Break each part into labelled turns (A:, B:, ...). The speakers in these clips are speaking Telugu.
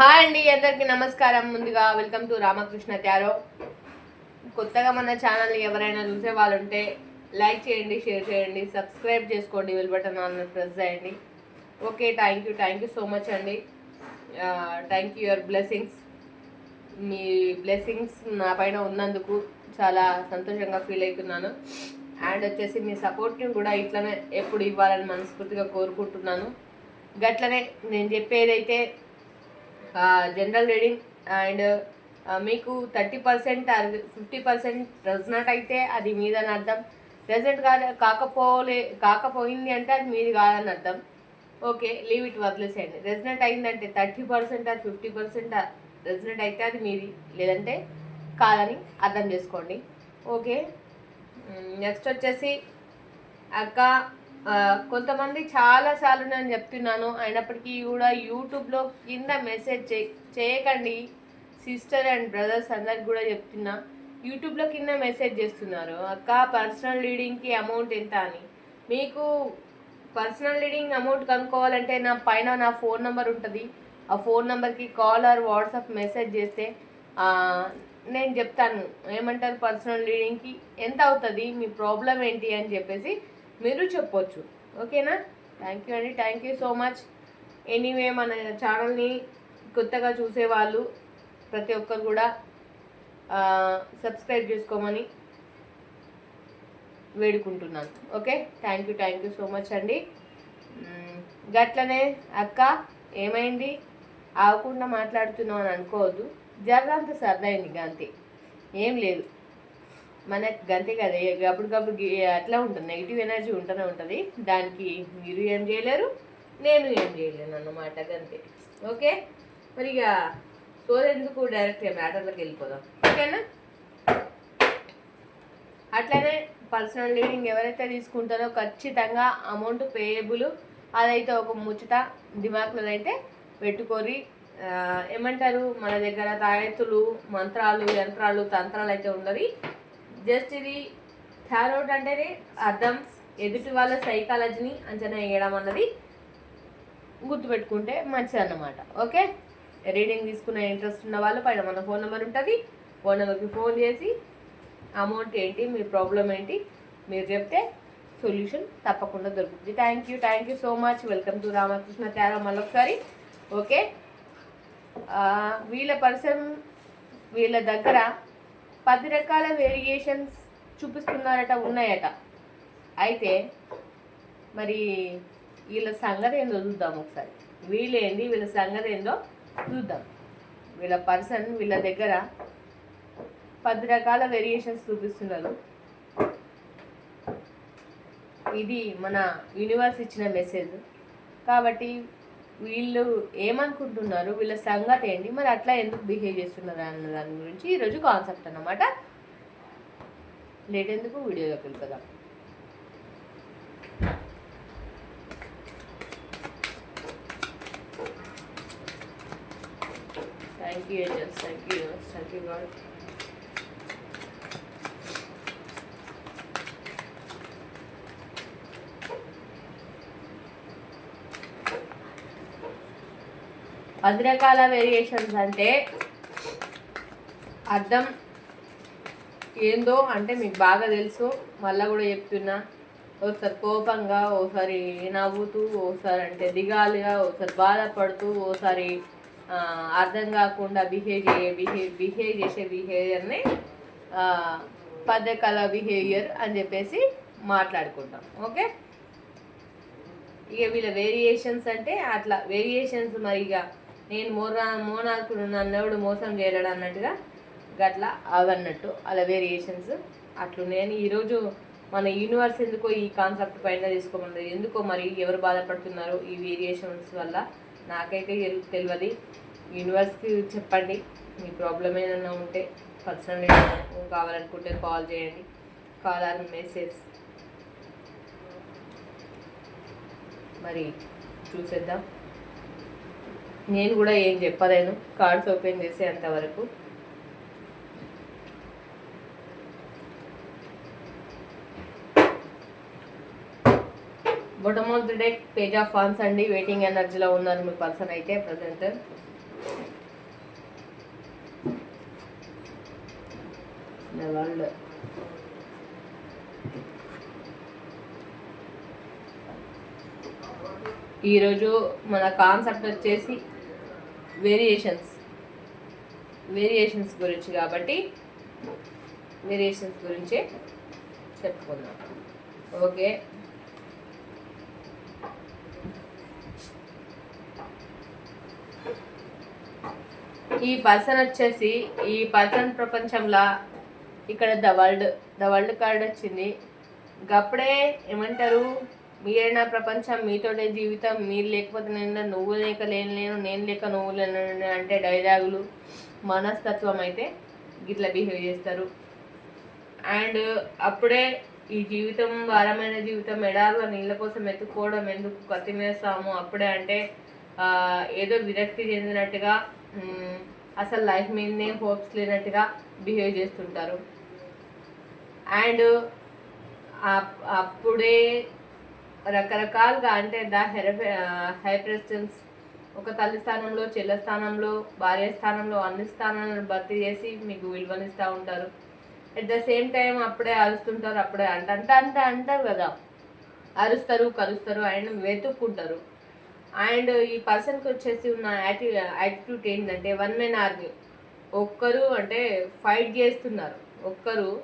A: హాయ్ అండి అందరికి నమస్కారం. ముందుగా వెల్కమ్ టు రామకృష్ణ త్యారో. కొత్తగా మన ఛానల్ ఎవరైనా చూసే వాళ్ళు ఉంటే లైక్ చేయండి షేర్ చేయండి సబ్స్క్రైబ్ చేసుకోండి వెల్ బటన్ ఆన్ ప్రెస్ చేయండి. Okay thank you thank you so much అండి. Thank you your blessings. Me blessings నా పైన ఉన్నందుకు చాలా సంతోషంగా ఫీల్ అవుతున్నాను. అండ్ వచ్చేసి మీ సపోర్ట్ని కూడా ఇట్లనే ఎప్పుడు ఇవ్వాలని మనస్ఫూర్తిగా కోరుకుంటున్నాను. గట్లనే నేను చెప్పేదైతే జనరల్ రీడింగ్ అండ్ మీకు థర్టీ పర్సెంట్ ఫిఫ్టీ పర్సెంట్ డస్ అయితే అది మీదని అర్థం. ప్రెసెంట్ కాదు కాకపోలే కాకపోయింది అంటే అది మీది కాదని అర్థం. ఓకే లీవ్ ఇట్ వదిలేసేయండి రెసిడెంట్ అయిందంటే thirty percent or fifty percent resident అయితే అది మీది లేదంటే కాదని అర్థం చేసుకోండి. ఓకే నెక్స్ట్ వచ్చేసి అక్క కొంతమంది చాలా సార్లు నేను చెప్తున్నాను అయినప్పటికీ కూడా యూట్యూబ్లో కింద మెసేజ్ చే చేయకండి సిస్టర్ అండ్ బ్రదర్స్ అందరికి కూడా చెప్తున్నా. యూట్యూబ్లో కింద మెసేజ్ చేస్తున్నారు అక్క పర్సనల్ రీడింగ్కి అమౌంట్ ఎంత అని? మీకు పర్సనల్ రీడింగ్ అమౌంట్ కనుక్కోవాలంటే నా పైన నా ఫోన్ నెంబర్ ఉంటుంది. ఆ ఫోన్ నెంబర్కి కాల్ ఆర్ వాట్సాప్ మెసేజ్ చేస్తే నేను చెప్తాను ఏమంటారు పర్సనల్ రీడింగ్కి? ఎంత అవుతుంది? మీ ప్రాబ్లం ఏంటి? అని చెప్పేసి మీరు చెప్పొచ్చు. ఓకేనా? థ్యాంక్ యూ అండి. Thank you so much anyway మన ఛానల్ని కొత్తగా చూసేవాళ్ళు ప్రతి ఒక్కరు కూడా సబ్స్క్రైబ్ చేసుకోమని వేడుకుంటున్నాను. Okay? Thank you thank you so much అండి. గట్లనే అక్క ఏమైంది? ఆగకుండా మాట్లాడుతున్నావు అని అనుకోవద్దు. జర్రంత సర్దైంది అంతే. ఏం లేదు. మనకు గంతే కదా అప్పటికప్పుడు అట్లా ఉంటుంది నెగిటివ్ ఎనర్జీ ఉంటూనే ఉంటుంది. దానికి మీరు ఏం చేయలేరు నేను ఏం చేయలేను అన్నమాట గంతే. ఓకే? మరి ఇక సోదెందుకు డైరెక్ట్ మ్యాటర్లోకి వెళ్ళిపోదాం. ఓకేనా? అట్లనే పర్సనల్ లీడింగ్ ఎవరైతే తీసుకుంటారో ఖచ్చితంగా అమౌంట్ పేయబుల్ అదైతే ఒక ముచ్చట దిమాక్లో అయితే పెట్టుకొని ఏమంటారు? మన దగ్గర తాయెత్తులు మంత్రాలు యంత్రాలు తంత్రాలు అయితే ఉండవి జస్ట్ ఇది థారోట్ అంటేనే అర్థం ఎదుటి వాళ్ళ సైకాలజీని అంచనా వేయడం అన్నది గుర్తుపెట్టుకుంటే మంచిది అన్నమాట. ఓకే? రీడింగ్ తీసుకునే ఇంట్రెస్ట్ ఉన్న వాళ్ళు పైన మన ఫోన్ నెంబర్ ఉంటుంది. ఫోన్ నెంబర్కి ఫోన్ చేసి అమౌంట్ ఏంటి మీ ప్రాబ్లం ఏంటి మీరు చెప్తే సొల్యూషన్ తప్పకుండా దొరుకుతుంది. Thank you thank you so much welcome to Ramakrishna Thyaga మళ్ళొకసారి. ఓకే? వీళ్ళ పర్సన్ వీళ్ళ దగ్గర పది రకాల వేరియేషన్స్ చూపిస్తున్నారట ఉన్నాయట. అయితే మరి వీళ్ళ సంగతి ఏందో చూద్దాం ఒకసారి. వీళ్ళేంది? వీళ్ళ సంగతి ఏందో చూద్దాం. వీళ్ళ పర్సన్ వీళ్ళ దగ్గర పది రకాల వేరియేషన్స్ చూపిస్తున్నారు. ఇది మన యూనివర్స్ ఇచ్చిన మెసేజ్ కాబట్టి వీళ్ళు ఏమనుకుంటున్నారు? వీళ్ళ సంగతి ఏంటి? మరి అట్లా ఎందుకు బిహేవ్ చేస్తున్నారు అన్న దాని గురించి ఈరోజు కాన్సెప్ట్ అనమాట లేట్ ఎందుకు? వీడియోలోకి వెళ్ళిపోదాం. Thank you agents thank you thank you god పది రకాల వేరియేషన్స్ అంటే అర్థం ఏందో అంటే మీకు బాగా తెలుసు. మళ్ళీ కూడా చెప్తున్నా. ఒకసారి కోపంగా ఓసారి నవ్వుతూ ఓసారి అంటే దిగాలుగా ఒకసారి బాధపడుతూ ఓసారి అర్థం కాకుండా బిహేవ్ చేయ బిహేవ్ బిహేవ్ చేసే బిహేవియర్ని పద్ధకల బిహేవియర్ అని చెప్పేసి మాట్లాడుకుంటాం. ఓకే? ఇక వీళ్ళ వేరియేషన్స్ అంటే అట్లా. వేరియేషన్స్ మరి ఇక నేను మోరా మోనార్కుడు నన్నెవడు మోసం చేయలేడు అన్నట్టుగా గట్లా అవన్నట్టు అలా వేరియేషన్స్ అట్లున్నాయని ఈరోజు మన యూనివర్స్ ఎందుకో ఈ కాన్సెప్ట్ పైన తీసుకోమన్నది ఎందుకో మరి ఎవరు బాధపడుతున్నారు ఈ వేరియేషన్స్ వల్ల? నాకైతే తెలియదు యూనివర్స్కి చెప్పండి. మీ ప్రాబ్లం ఏదైనా ఉంటే పర్సనల్ కావాలనుకుంటే కాల్ చేయండి. కాల్ ఆర్ మెసేజ్ మరి చూసేద్దాం. నేను కూడా ఏం చెప్పలేను. కార్డ్స్ ఓపెన్ చేసే అంతవరకు bottom of the deck page of wands అండి. వెయిటింగ్ ఎనర్జీలో ఉన్నారు మీ పర్సన్ అయితే ప్రజెంట్ వరల్డ్ ఈరోజు మన కాన్సెప్ట్ వచ్చేసి వేరియేషన్స్ వేరియేషన్స్ గురించి కాబట్టి వేరియేషన్స్ గురించే చెప్పుకుందాం. ఓకే. ఈ పర్సన్ వచ్చేసి ఈ పర్సన్ ప్రపంచంలో ఇక్కడ the world the world card వచ్చింది అప్పుడే ఏమంటారు? మీరైనా ప్రపంచం మీతోనే జీవితం మీరు లేకపోతే నేను నువ్వు లేక లేని లేను నేను లేక నువ్వు లేను అంటే డైలాగులు మనస్తత్వం అయితే గిట్లా బిహేవ్ చేస్తారు. అండ్ అప్పుడే ఈ జీవితం భారమైన జీవితం ఎడారులో నీళ్ళ కోసం ఎత్తుకోవడం ఎందుకు కత్తిమేస్తాము అప్పుడే అంటే ఏదో విరక్తి చెందినట్టుగా అసలు లైఫ్ మీదనే హోప్స్ లేనట్టుగా బిహేవ్ చేస్తుంటారు. అండ్ అప్- అప్పుడే రకరకాలుగా అంటే ద హై ప్రెసిడెన్స్ ఒక తల్లి స్థానంలో చెల్ల స్థానంలో భార్య స్థానంలో అన్ని స్థానాలను భర్తీ చేసి మీకు విలువనిస్తూ ఉంటారు. అట్ ద సేమ్ టైం అప్పుడే అరుస్తుంటారు అప్పుడే అంట అంట అంట అంటారు కదా. అరుస్తారు కరుస్తారు అండ్ వెతుక్కుంటారు. అండ్ ఈ పర్సన్కి వచ్చేసి ఉన్న యాటి యాటిట్యూడ్ ఏంటంటే వన్ మెన్ ఆర్మీ ఒక్కరు అంటే ఫైట్ చేస్తున్నారు. ఒక్కరు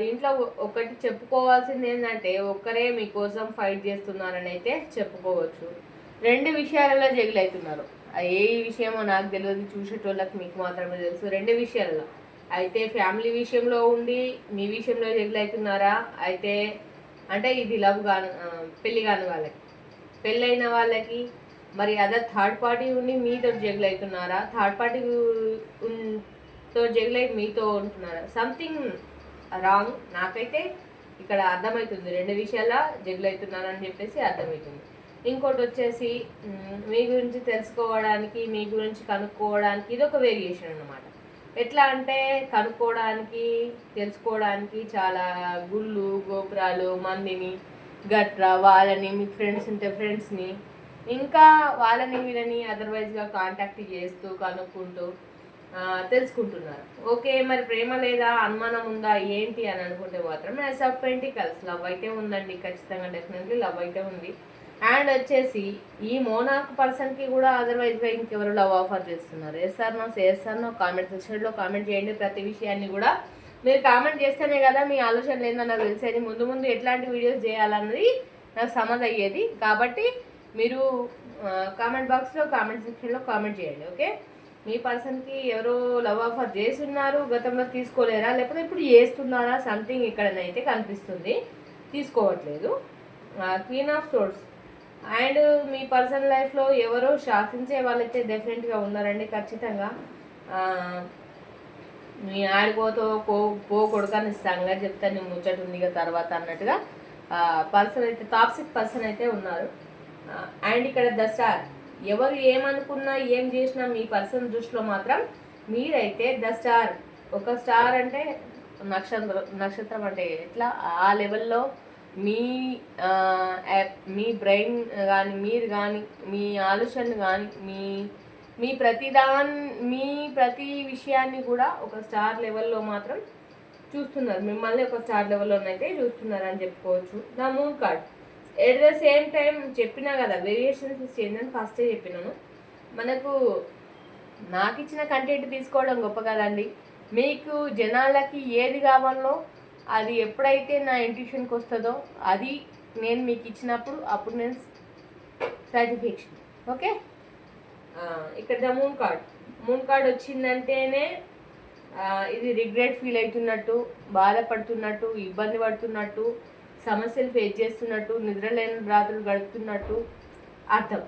A: దీంట్లో ఒకటి చెప్పుకోవాల్సింది ఏంటంటే ఒక్కరే మీకోసం ఫైట్ చేస్తున్నారని అయితే చెప్పుకోవచ్చు. రెండు విషయాలలో జగిలవుతున్నారు ఏ విషయమో నాకు తెలియదు చూసేటోళ్ళకి మీకు మాత్రమే తెలుసు. రెండు విషయాలలో. అయితే ఫ్యామిలీ విషయంలో ఉండి మీ విషయంలో జగిలవుతున్నారా అయితే అంటే ఇది లవ్ కాను పెళ్ళి కాని వాళ్ళకి. పెళ్ళైన వాళ్ళకి మరి అదర్ థర్డ్ పార్టీ ఉండి మీతో జగులు అవుతున్నారా థర్డ్ పార్టీ తో జగులై మీతో ఉంటున్నారా? సంథింగ్ రాంగ్ నాకైతే ఇక్కడ అర్థమవుతుంది రెండు విషయాల అవుతున్నాను అని చెప్పేసి అర్థమవుతుంది ఇంకోటి వచ్చేసి మీ గురించి తెలుసుకోవడానికి మీ గురించి కనుక్కోవడానికి ఇది ఒక వేరియేషన్ అన్నమాట. ఎట్లా అంటే కనుక్కోవడానికి తెలుసుకోవడానికి చాలా గుళ్ళు గోపురాలు మందిని గట్రా వాళ్ళని మీ ఫ్రెండ్స్ ఉంటే ఫ్రెండ్స్ని ఇంకా వాళ్ళని వీళ్ళని అదర్వైజ్గా కాంటాక్ట్ చేస్తూ కనుక్కుంటూ తెలుసుకుంటున్నారు. ఓకే మరి ప్రేమ లేదా అనుమానం ఉందా? ఏంటి అని అనుకుంటే మాత్రం యాజ్ ఆఫ్ పెంటికల్స్ లవ్ అయితే ఉందండి ఖచ్చితంగా డెఫినెట్లీ లవ్ అయితే ఉంది. అండ్ వచ్చేసి ఈ మోనాక్ పర్సన్కి కూడా అదర్వైజ్గా ఇంకెవరు లవ్ ఆఫర్ చేస్తున్నారు? Yes or no yes or no comment సెక్షన్లో కామెంట్ చేయండి. ప్రతి విషయాన్ని కూడా మీరు కామెంట్ చేస్తేనే కదా మీ ఆలోచనలు ఏందో నాకు తెలిసేది. ముందు ముందు ఎట్లాంటి వీడియోస్ చేయాలన్నది నాకు సమజ్ అయ్యేది. కాబట్టి మీరు కామెంట్ బాక్స్లో కామెంట్ సెక్షన్లో కామెంట్ చేయండి. ఓకే మీ పర్సన్కి ఎవరో లవ్ ఆఫర్ చేస్తున్నారు గతంలో తీసుకోలేరా లేకపోతే ఇప్పుడు చేస్తున్నారా సంథింగ్ ఇక్కడనైతే కనిపిస్తుంది. తీసుకోవట్లేదు. క్వీన్ ఆఫ్ సోర్స్ అండ్ మీ పర్సనల్ లైఫ్లో ఎవరో శాసించే వాళ్ళైతే డెఫినెట్గా ఉన్నారండి ఖచ్చితంగా. మీ ఆడిపోతో పో కో కొడుకని సంగతి చెప్తాను నేను ముచ్చట ఉంది తర్వాత అన్నట్టుగా పర్సన్ అయితే టాప్సిక్ పర్సన్ అయితే ఉన్నారు. అండ్ ఇక్కడ ద స్టార్ ఎవరు ఏమనుకున్నా ఏం చేసినా మీ పర్సన్ దృష్టిలో మాత్రం మీరైతే ద స్టార్. ఒక స్టార్ అంటే నక్షత్రం నక్షత్రం అంటే ఎట్లా? ఆ లెవెల్లో మీ మీ బ్రెయిన్ కానీ మీరు కానీ మీ ఆలోచనలు కానీ మీ మీ ప్రతిదాన్ మీ ప్రతి విషయాన్ని కూడా ఒక స్టార్ లెవెల్లో మాత్రం చూస్తున్నారు. మిమ్మల్ని ఒక స్టార్ లెవెల్లోనైతే చూస్తున్నారు అని చెప్పుకోవచ్చు. The moon card at the same time చెప్పినా కదా వేరియేషన్స్ చేంజ్ అని ఫస్టే చెప్పినాను. మనకు నాకు ఇచ్చిన కంటెంట్ తీసుకోవడం గొప్ప కదండి. మీకు జనాలకి ఏది కావాలో అది ఎప్పుడైతే నా ఇంట్యూషన్కి వస్తుందో అది నేను మీకు ఇచ్చినప్పుడు అప్పుడు నేను సాటిస్ఫాక్షన్ ఓకే ఇక్కడ the moon card moon card వచ్చిందంటేనే ఇది రిగ్రెట్ ఫీల్ అవుతున్నట్టు బాధపడుతున్నట్టు ఇబ్బంది పడుతున్నట్టు సమస్యలు ఫేస్ చేస్తున్నట్టు నిద్రలేని రాత్రులు గడుపుతున్నట్టు అర్థం.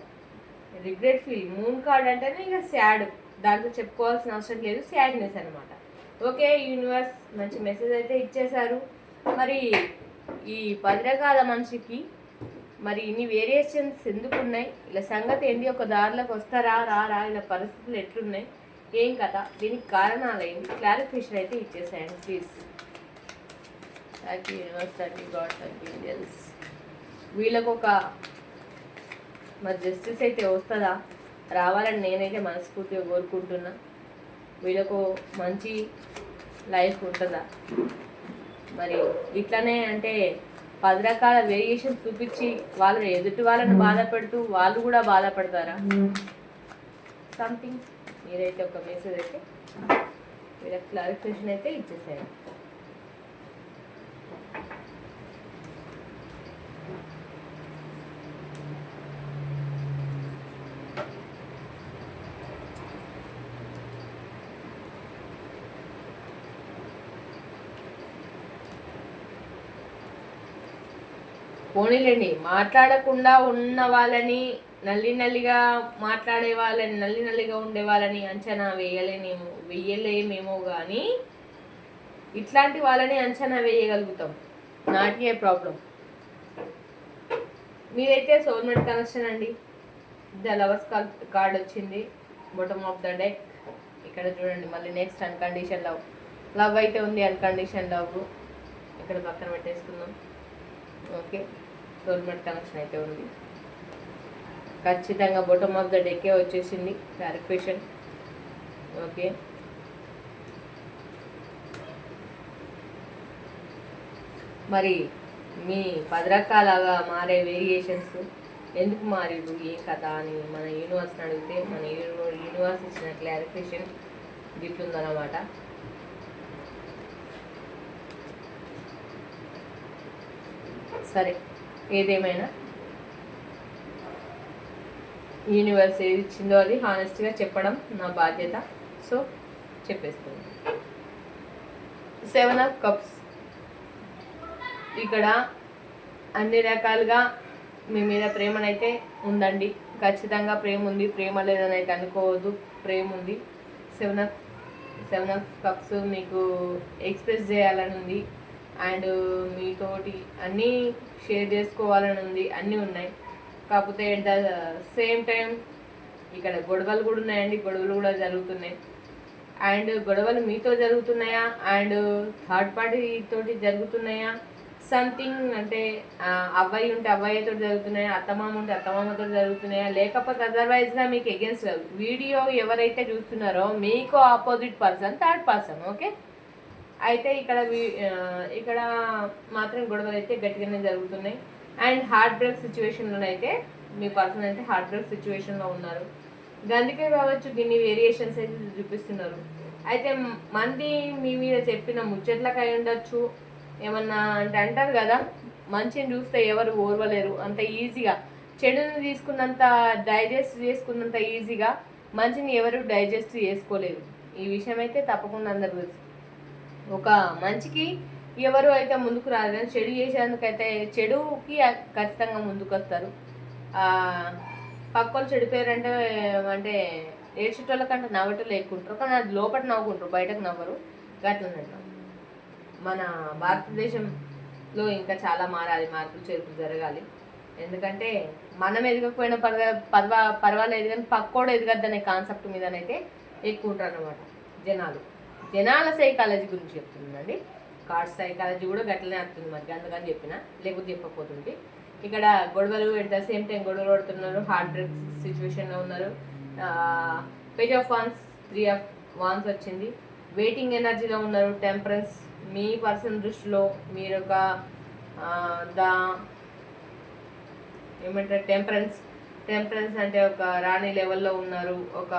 A: రిగ్రెట్ ఫీల్ మూన్ కార్డ్ అంటేనే ఇక శాడ్ దాంట్లో చెప్పుకోవాల్సిన అవసరం లేదు. శాడ్నెస్ అనమాట ఓకే యూనివర్స్ మంచి మెసేజ్ అయితే ఇచ్చేశారు. మరి ఈ భద్రకాల మనిషికి మరి ఇన్ని వేరియేషన్స్ ఎందుకు ఉన్నాయి ఇలా సంగతి ఏంటి ఒక దారిలోకి వస్తారా? రారా? ఇలా పరిస్థితులు ఎట్లున్నాయి? ఏం కథ? దీనికి కారణాలు ఏంటి? క్లారిఫికేషన్ అయితే ఇచ్చేసాయండి please thank you universe thank you god thank you Indians వీళ్ళకు ఒక మరి జస్టిస్ అయితే వస్తుందా? రావాలని నేనైతే మనస్ఫూర్తిగా కోరుకుంటున్నా. వీళ్ళకు మంచి లైఫ్ ఉంటుందా? మరి ఇట్లానే అంటే పది రకాల వేరియేషన్స్ చూపించి వాళ్ళు ఎదుటి వాళ్ళని బాధ పెడుతూ వాళ్ళు కూడా బాధపడతారా? సంథింగ్ మీరైతే ఒక మెసేజ్ అయితే మీరు క్లారిఫికేషన్ అయితే ఇచ్చేసేయండి. పోనీలేండి మాట్లాడకుండా ఉన్న వాళ్ళని నల్లి నల్లిగా మాట్లాడే వాళ్ళని నల్లి నల్లిగా ఉండే వాళ్ళని అంచనా వేయలేనేమో వేయలేమేమో కానీ ఇట్లాంటి వాళ్ళని అంచనా వేయగలుగుతాం. నాట్ ఏ ప్రాబ్లం మీరైతే సోల్మేట్ కనెక్షన్ అండి. ద లవర్స్ కార్డ్ వచ్చింది. బొటమ్ ఆఫ్ ద డెక్ ఇక్కడ చూడండి మళ్ళీ నెక్స్ట్ అన్కండిషన్ లవ్ లవ్ అయితే ఉంది అన్కండిషన్ లవ్ ఇక్కడ పక్కన పెట్టేసుకుందాం. ఓకే గవర్నమెంట్ కనెక్షన్ అయితే ఉంది. ఖచ్చితంగా బొటమ్ ఆఫ్ ద డెక్కే వచ్చేసింది. క్లారిఫికేషన్ ఓకే మరి మీ పది రకాలుగా మారే వేరియేషన్స్ ఎందుకు మారిడు ఏం కథ అని మన యూనివర్స్ని అడిగితే మన యూనివర్స్ ఇచ్చిన క్లారిఫికేషన్ గిట్లుందన్నమాట. సరే. ఏదేమైనా. యూనివర్స్ ఏది ఇచ్చిందో అది హానెస్ట్గా చెప్పడం నా బాధ్యత. సో చెప్పేస్తుంది సెవెన్ ఆఫ్ కప్స్ ఇక్కడ అన్ని రకాలుగా మీ మీద ప్రేమనైతే ఉందండి. ఖచ్చితంగా ప్రేమ ఉంది. ప్రేమ లేదని అయితే అనుకోవద్దు. ప్రేమ ఉంది. Seven of seven of cups మీకు ఎక్స్ప్రెస్ చేయాలని ఉంది. అండ్ మీతోటి అన్నీ షేర్ చేసుకోవాలని ఉంది అన్నీ ఉన్నాయి. కాకపోతే ద సేమ్ టైం ఇక్కడ గొడవలు కూడా ఉన్నాయండి గొడవలు కూడా జరుగుతున్నాయి. అండ్ గొడవలు మీతో జరుగుతున్నాయా? అండ్ థర్డ్ పార్టీ తోటి జరుగుతున్నాయా? సంథింగ్ అంటే అబ్బాయి ఉంటే అబ్బాయితో జరుగుతున్నాయా? అత్తమామ ఉంటే అత్తమామతో జరుగుతున్నాయా? లేకపోతే అదర్వైజ్గా మీకు ఎగెన్స్ట్ వీడియో ఎవరైతే చూస్తున్నారో మీకు opposite person third person okay అయితే ఇక్కడ ఇక్కడ మాత్రం గొడవలు అయితే గట్టిగానే జరుగుతున్నాయి. అండ్ హార్ట్ బ్రేక్ సిచ్యువేషన్లో అయితే మీ పర్సన్ అయితే హార్ట్ బ్రేక్ సిచ్యువేషన్లో ఉన్నారు. అందుకే కావచ్చు దీన్ని వేరియేషన్స్ అయితే చూపిస్తున్నారు. అయితే మంది మీ మీద చెప్పిన ముచ్చట్లకు అయి ఉండొచ్చు. ఏమన్నా అంటే అంటారు కదా మంచిని చూస్తే ఎవరు ఓర్వలేరు. అంత ఈజీగా. చెడుని తీసుకున్నంత డైజెస్ట్ చేసుకున్నంత ఈజీగా మంచిని ఎవరు డైజెస్ట్ చేసుకోలేరు. ఈ విషయం అయితే తప్పకుండా అందరు తెలుసు. ఒక మంచికి ఎవరు అయితే ముందుకు రారు కానీ చెడు చేసేందుకైతే చెడుకి ఖచ్చితంగా ముందుకు వస్తారు పక్కలు చెడిపోయారంటే అంటే ఏడ్చేటోళ్ళ కంటే నవ్వటోళ్ళు ఎక్కుంటారు కానీ అది లోపల నవ్వుకుంటారు బయటకు నవ్వరు. గట్లన్నట్టు మన భారతదేశంలో ఇంకా చాలా మారాలి మార్పులు చేర్పులు జరగాలి. ఎందుకంటే మనం ఎదగకపోయినా పర్వ పర్వ పర్వాలేదు కానీ పక్కోడు ఎదగద్దనే కాన్సెప్ట్ మీదనైతే ఎక్కువ ఉంటారు అనమాట జనాలు. జనాల సైకాలజీ గురించి చెప్తుందండి. కార్డ్ సైకాలజీ కూడా గట్లనే వస్తుంది మరి అందుకని చెప్పిన. లేకపోతే చెప్పకపోతుంది ఇక్కడ గొడవలు ఎట్ ద సేమ్ టైం గొడవలు పడుతున్నారు హార్ట్ బ్రేక్ సిచ్యువేషన్లో ఉన్నారు. Page of wands three of wands వచ్చింది. వెయిటింగ్ ఎనర్జీలో ఉన్నారు టెంపరెన్స్ మీ పర్సన్ దృష్టిలో మీరు ఒక ద ఏమంటారు టెంపరెన్స్ టెంపరెన్స్ అంటే ఒక రాణి లెవెల్లో ఉన్నారు ఒక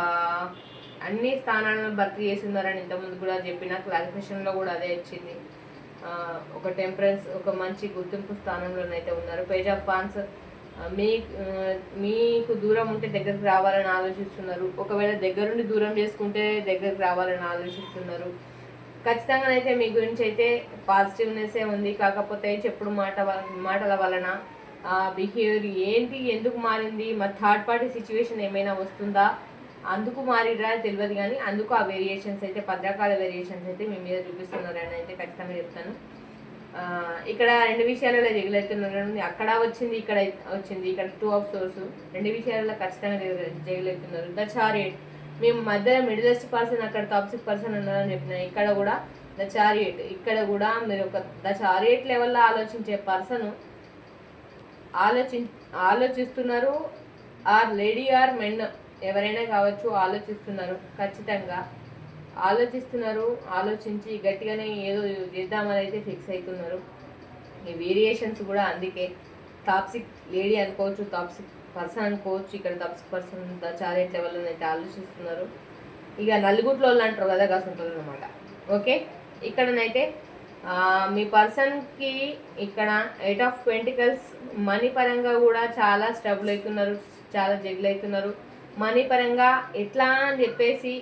A: అన్ని స్థానాలను భర్తీ చేసి ఉన్నారని ఇంతకుముందు కూడా చెప్పిన క్లారిఫికేషన్లో కూడా అదే వచ్చింది ఒక టెంపరెన్స్ ఒక మంచి గుర్తింపు స్థానంలోనైతే ఉన్నారు. పేజ్ ఆఫ్ ఫాన్స్ మీ మీకు దూరం ఉంటే దగ్గరకు రావాలని ఆలోచిస్తున్నారు. ఒకవేళ దగ్గరుండి దూరం చేసుకుంటే దగ్గరకు రావాలని ఆలోచిస్తున్నారు. ఖచ్చితంగా అయితే మీ గురించి అయితే పాజిటివ్నెస్సే ఉంది. కాకపోతే చెప్పుడు మాట మాటల వలన బిహేవియర్ ఏంటి ఎందుకు మారింది మా థర్డ్ పార్టీ సిచ్యువేషన్ ఏమైనా వస్తుందా? అందుకు మారిరా తెలియదు కానీ అందుకు ఆ వేరియేషన్స్ అయితే పద్రకాల వేరియేషన్స్ అయితే మీ మీద చూపిస్తున్నారు అని అయితే ఖచ్చితంగా చెప్తాను. ఇక్కడ రెండు విషయాలలో జగలెత్తున్నారు అక్కడ వచ్చింది ఇక్కడ వచ్చింది ఇక్కడ టూ ఆఫ్ సోర్స్ రెండు విషయాలలో ఖచ్చితంగా జగలెత్తున్నారు ద చారియట్ మేము మధ్యలో మిడిలెస్ట్ పర్సన్ అక్కడ టాప్సిక్ పర్సన్ ఉన్నారని చెప్పిన ఇక్కడ కూడా ద చారియట్ ఇక్కడ కూడా మీరు ఒక ద చారియట్ లెవెల్లో ఆలోచించే పర్సన్ ఆలోచి ఆలోచిస్తున్నారు. ఆర్ లేడీ ఆర్ మెన్ ఎవరైనా కావచ్చు ఆలోచిస్తున్నారు. ఖచ్చితంగా ఆలోచిస్తున్నారు ఆలోచించి గట్టిగానే ఏదో చేద్దామని అయితే ఫిక్స్ అవుతున్నారు. ఈ వేరియేషన్స్ కూడా అందుకే. టాప్సిక్ లేడీ అనుకోవచ్చు టాప్సిక్ పర్సన్ అనుకోవచ్చు ఇక్కడ టాప్సిక్ పర్సన్ చారెట్ లెవెల్లో అయితే ఆలోచిస్తున్నారు. ఇక నలుగుట్లో వాళ్ళు అంటారు కదా కాసుంటుంది అనమాట ఓకే? ఇక్కడనైతే మీ పర్సన్కి ఇక్కడ ఎయిట్ ఆఫ్ పెంటికల్స్ మనీ పరంగా కూడా చాలా స్ట్రగుల్ అవుతున్నారు చాలా జగ్లు అవుతున్నారు. మనీ పరంగా ఎట్లా అని చెప్పేసి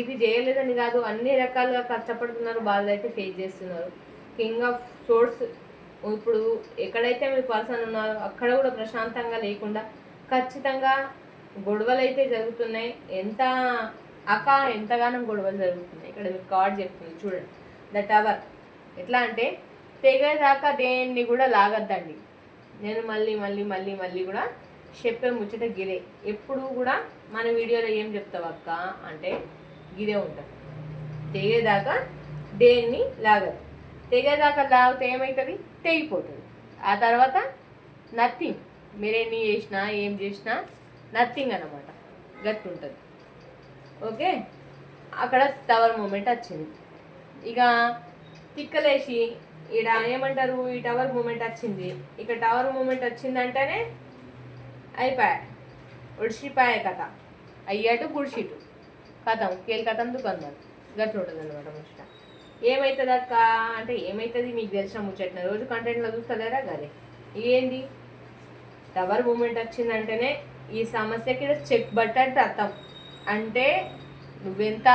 A: ఇది చేయలేదని కాదు అన్ని రకాలుగా కష్టపడుతున్నారు బాధలు అయితే ఫేస్ చేస్తున్నారు. కింగ్ ఆఫ్ సోర్స్ ఇప్పుడు ఎక్కడైతే మీ పర్సన్ ఉన్నారో అక్కడ కూడా ప్రశాంతంగా లేకుండా ఖచ్చితంగా గొడవలు అయితే జరుగుతున్నాయి. ఎంత అక ఎంతగానో గొడవలు జరుగుతున్నాయి. ఇక్కడ మీకు కార్డ్ చెప్తుంది చూడండి. ద టవర్ ఎట్లా అంటే తెగేదాకా దేన్ని కూడా లాగద్దండి. నేను మళ్ళీ మళ్ళీ మళ్ళీ మళ్ళీ కూడా చెప్పే ముచ్చట గిరే ఎప్పుడు కూడా మన వీడియోలో ఏం చెప్తావు అక్క అంటే గిరే ఉంటుంది. తెగేదాకా దేన్ని లాగదు. తెగేదాకా లాగితే ఏమవుతుంది తెగిపోతుంది. ఆ తర్వాత నథింగ్. మీరేమి చేసినా ఏం చేసినా నథింగ్ అనమాట గట్టి ఉంటుంది ఓకే? అక్కడ టవర్ మూమెంట్ వచ్చింది. ఇక తిక్కలేసి ఈడ ఏమంటారు? ఈ టవర్ మూమెంట్ వచ్చింది. ఇక టవర్ మూమెంట్ వచ్చిందంటేనే అయిపోయా. ఉడిసిపోయాయి కథ. అయ్యాటు గుడిసిటు. కథం కేల్ కథం దుకాణం గట్టు ఉంటుంది అనమాట ముచ్చట. ఏమవుతుంది అక్క అంటే ఏమవుతుంది మీకు తెలిసిన ముచ్చట్న? రోజు కంటెంట్లో చూస్తలేరా గదే ఏంది టవర్ మూమెంట్ వచ్చిందంటేనే ఈ సమస్యకి చెక్ బట్టట్టు అర్థం. అంటే నువ్వెంత?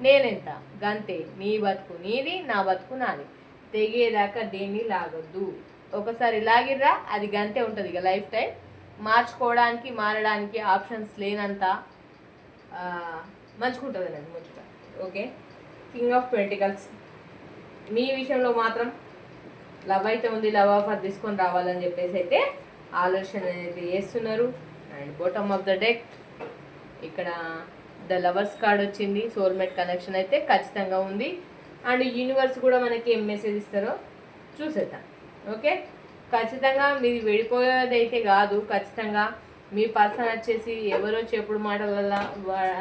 A: నేనెంత? గంతే. నీ బతుకు నీది నా బతుకు నాది. తెగేదాకా దేన్ని లాగొద్దు. ఒకసారి లాగిర్రా అది గంతే ఉంటుంది ఇక లైఫ్ టైం. మార్చుకోవడానికి మారడానికి ఆప్షన్స్ లేనంత ఆ, మంచుకుంటుంది అండి ముచ్చట. ఓకే కింగ్ ఆఫ్ పెంటికల్స్ మీ విషయంలో మాత్రం లవ్ అయితే ఉంది లవ్ ఆఫర్ తీసుకొని రావాలని చెప్పేసి అయితే ఆలోచన అనేది చేస్తున్నారు. And bottom of the deck ఇక్కడ ద లవర్స్ కార్డ్ వచ్చింది. సోల్మేట్ కనెక్షన్ అయితే ఖచ్చితంగా ఉంది. అండ్ యూనివర్స్ కూడా మనకి ఏం మెసేజ్ ఇస్తారో చూసేద్దాం. ఓకే ఖచ్చితంగా మీది వెళ్ళిపోయేది అయితే కాదు ఖచ్చితంగా మీ పర్సన్ వచ్చేసి ఎవరో చెప్పుడు మాటల వల్ల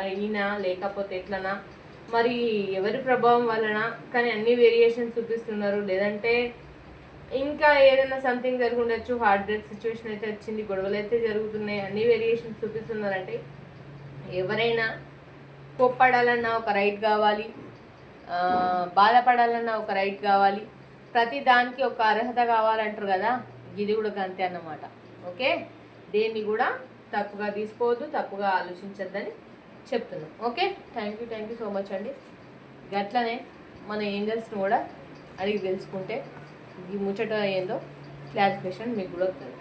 A: అయినా లేకపోతే ఎట్లనా మరి ఎవరి ప్రభావం వలన కానీ అన్ని వేరియేషన్స్ చూపిస్తున్నారు. లేదంటే ఇంకా ఏదైనా సంథింగ్ జరుగుండొచ్చు ఉండొచ్చు హార్ట్ బ్రేక్ సిచ్యువేషన్ అయితే వచ్చింది గొడవలు అయితే జరుగుతున్నాయి అన్ని వేరియేషన్స్ చూపిస్తున్నారంటే ఎవరైనా కోప్పడాలన్నా ఒక రైట్ కావాలి బాధపడాలన్నా ఒక రైట్ కావాలి ప్రతి దానికి ఒక అర్హత కావాలంటారు కదా? ఇది కూడా అంతే అన్నమాట. ఓకే? దేన్ని కూడా తప్పుగా తీసుకోవద్దు తప్పుగా ఆలోచించద్దని చెప్తున్నాం. Okay? Thank you thank you so much అండి. గట్లనే మన ఏంజల్స్ని కూడా అడిగి తెలుసుకుంటే ఈ ముచ్చట ఏందో క్లారిఫికేషన్ మీకు కూడా వస్తుంది.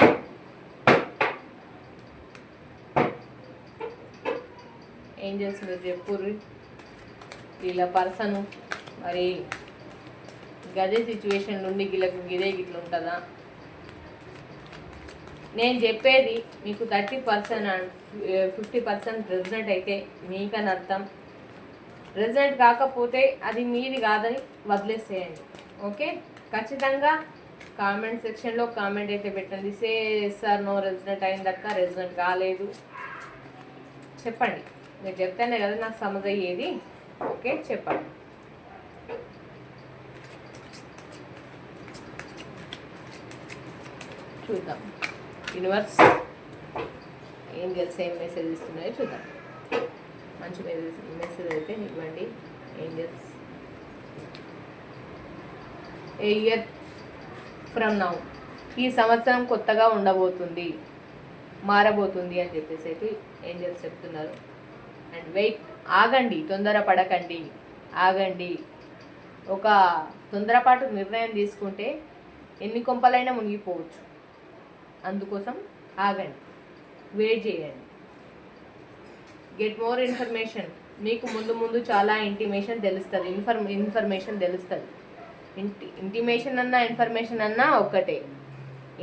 A: ఏంజల్స్ మీరు చెప్పుర్రి? వీళ్ళ పర్సన్ మరి గదే సిచ్యువేషన్ నుండి గిలకు గిదే గిట్ల ఉంటుందా నేను చెప్పేది మీకు thirty percent fifty percent resident అయితే మీకని అర్థం. రెసిడెంట్ కాకపోతే అది మీది కాదని వదిలేసేయండి. ఓకే? ఖచ్చితంగా కామెంట్ సెక్షన్లో కామెంట్ అయితే పెట్టండి. సే సార్ నో రెసిడెంట్ అయిందక్క రెసిడెంట్ కాలేదు. చెప్పండి. మీరు చెప్తేనే కదా నాకు సమజ్ అయ్యేది ఓకే? చెప్పండి. చూద్దాం. యూనివర్స్ ఏంజల్స్ ఏం మెసేజ్ ఇస్తున్నాయో చూద్దాం. మంచి మెసేజ్ మెసేజ్ అయితే ఇవ్వండి. Angels a year from now ఈ సంవత్సరం కొత్తగా ఉండబోతుంది. మారబోతుంది అని చెప్పేసి అయితే ఏంజల్స్ చెప్తున్నారు. అండ్ వెయిట్ ఆగండి తొందర పడకండి. ఆగండి. ఒక తొందరపాటు నిర్ణయం తీసుకుంటే ఎన్ని కొంపలైనా మునిగిపోవచ్చు. అందుకోసం ఆగండి. వెయిట్ చేయండి. గెట్ మోర్ ఇన్ఫర్మేషన్ మీకు ముందు ముందు చాలా ఇంటిమేషన్ తెలుస్తుంది. ఇన్ఫర్ ఇన్ఫర్మేషన్ తెలుస్తుంది. ఇంటి ఇంటిమేషన్ అన్నా ఇన్ఫర్మేషన్ అన్నా ఒక్కటే.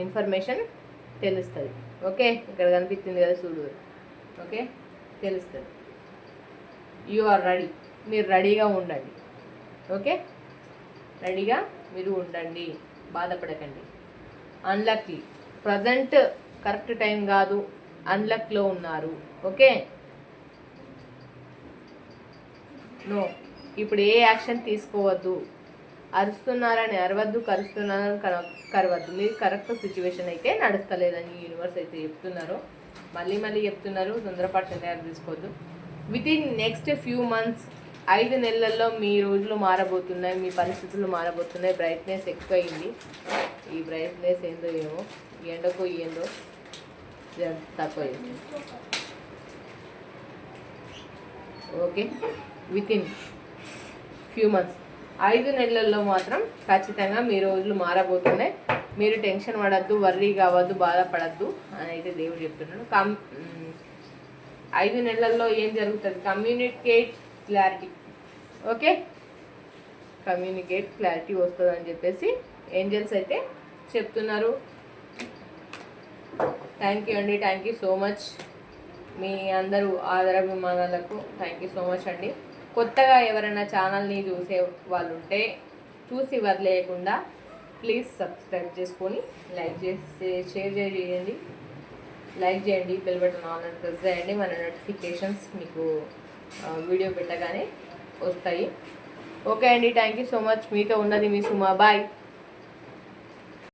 A: ఇన్ఫర్మేషన్ తెలుస్తుంది. ఓకే ఇక్కడ కనిపిస్తుంది కదా చూడు. ఓకే తెలుస్తుంది. యు ఆర్ రెడీ మీరు రెడీగా ఉండండి. ఓకే రెడీగా మీరు ఉండండి. బాధపడకండి. అన్లక్లీ ప్రజెంట్ కరెక్ట్ టైం కాదు. అన్లక్లో ఉన్నారు. ఓకే? నో. ఇప్పుడు ఏ యాక్షన్ తీసుకోవద్దు. అరుస్తున్నారని అరవద్దు కరుస్తున్నారని కరవద్దు. మీరు కరెక్ట్ సిచ్యువేషన్ అయితే నడుస్తలేదని యూనివర్స్ అయితే చెప్తున్నారు. మళ్ళీ మళ్ళీ చెప్తున్నారు. తొందరపాటు నిర్ణయాలు తీసుకోవద్దు. Within next few months ఐదు నెలల్లో మీ రోజులు మారబోతున్నాయి మీ పరిస్థితులు మారబోతున్నాయి. బ్రైట్నెస్ ఎక్కువ అయింది ఈ బ్రైట్నెస్ ఏందో ఏమో. ఎండకు ఈ తక్కువ okay within few months ఐదు నెలల్లో మాత్రం ఖచ్చితంగా మీ రోజులు మారబోతున్నాయి. మీరు టెన్షన్ పడద్దు వర్రీ కావద్దు బాధపడద్దు అని అయితే దేవుడు చెప్తున్నాడు. కమ్ ఐదు నెలల్లో ఏం జరుగుతుంది? Communicate clarity okay? Communicate clarity వస్తుంది అని చెప్పేసి ఏంజల్స్ అయితే చెప్తున్నారు. థ్యాంక్ యూ అండి థ్యాంక్ యూ సో మచ్ మీ అందరూ ఆదరాభిమానాలకు థ్యాంక్ యూ సో మచ్ అండి. కొత్తగా ఎవరైనా ఛానల్ని చూసే వాళ్ళు ఉంటే చూసి వదిలేయకుండా ప్లీజ్ సబ్స్క్రైబ్ చేసుకొని లైక్ చేసి షేర్ చేయండి. లైక్ చేయండి బెల్ బటన్ ఆన్ అని ప్రెస్ చేయండి. మన నోటిఫికేషన్స్ మీకు వీడియో పెట్టగానే వస్తాయి. ఓకే అండి థ్యాంక్ యూ సో మచ్ మీతో ఉన్నది మీ సుమా. బాయ్